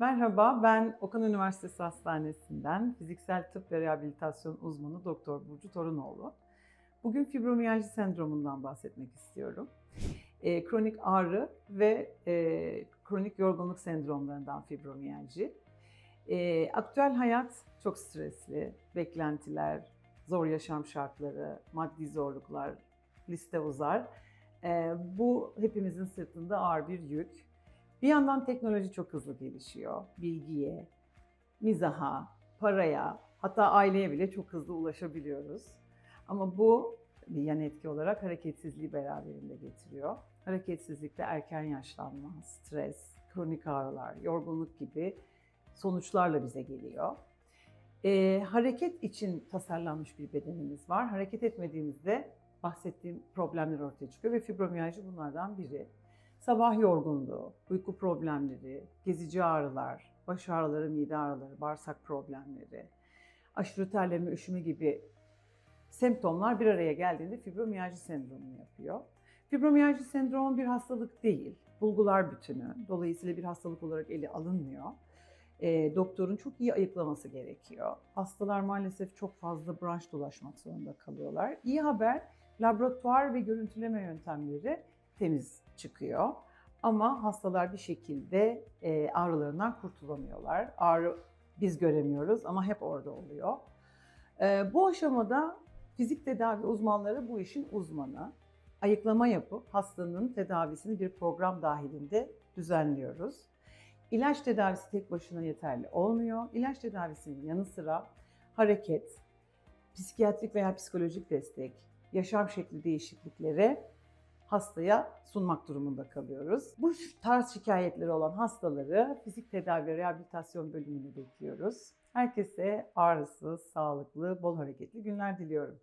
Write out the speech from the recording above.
Merhaba, ben Okan Üniversitesi Hastanesi'nden fiziksel tıp ve rehabilitasyon uzmanı Doktor Burcu Torunoğlu. Bugün fibromiyalji sendromundan bahsetmek istiyorum. E, kronik ağrı ve e, kronik yorgunluk sendromlarından fibromiyalji. E, aktüel hayat çok stresli, beklentiler, zor yaşam şartları, maddi zorluklar, liste uzar. E, bu hepimizin sırtında ağır bir yük. Bir yandan teknoloji çok hızlı gelişiyor. Bilgiye, mizaha, paraya, hatta aileye bile çok hızlı ulaşabiliyoruz. Ama bu bir yan etki olarak hareketsizliği beraberinde getiriyor. Hareketsizlikte erken yaşlanma, stres, kronik ağrılar, yorgunluk gibi sonuçlarla bize geliyor. Ee, hareket için tasarlanmış bir bedenimiz var. Hareket etmediğimizde bahsettiğim problemler ortaya çıkıyor ve fibromiyalji bunlardan biri. Sabah yorgunluğu, uyku problemleri, gezici ağrılar, baş ağrıları, mide ağrıları, bağırsak problemleri, aşırı terleme, üşüme gibi semptomlar bir araya geldiğinde fibromiyalji sendromunu yapıyor. Fibromiyalji sendromu bir hastalık değil, bulgular bütünü. Dolayısıyla bir hastalık olarak ele alınmıyor. E, doktorun çok iyi ayıklaması gerekiyor. Hastalar maalesef çok fazla branş dolaşmak zorunda kalıyorlar. İyi haber, laboratuvar ve görüntüleme yöntemleri temiz çıkıyor. Ama hastalar bir şekilde e, ağrılarından kurtulamıyorlar. Ağrı biz göremiyoruz ama hep orada oluyor. E, bu aşamada fizik tedavi uzmanları bu işin uzmanı. Ayıklama yapıp hastanın tedavisini bir program dahilinde düzenliyoruz. İlaç tedavisi tek başına yeterli olmuyor. İlaç tedavisinin yanı sıra hareket, psikiyatrik veya psikolojik destek, yaşam şekli değişiklikleri hastaya sunmak durumunda kalıyoruz. Bu tarz şikayetleri olan hastaları fizik tedavi ve rehabilitasyon bölümüne bekliyoruz. Herkese ağrısız, sağlıklı, bol hareketli günler diliyorum.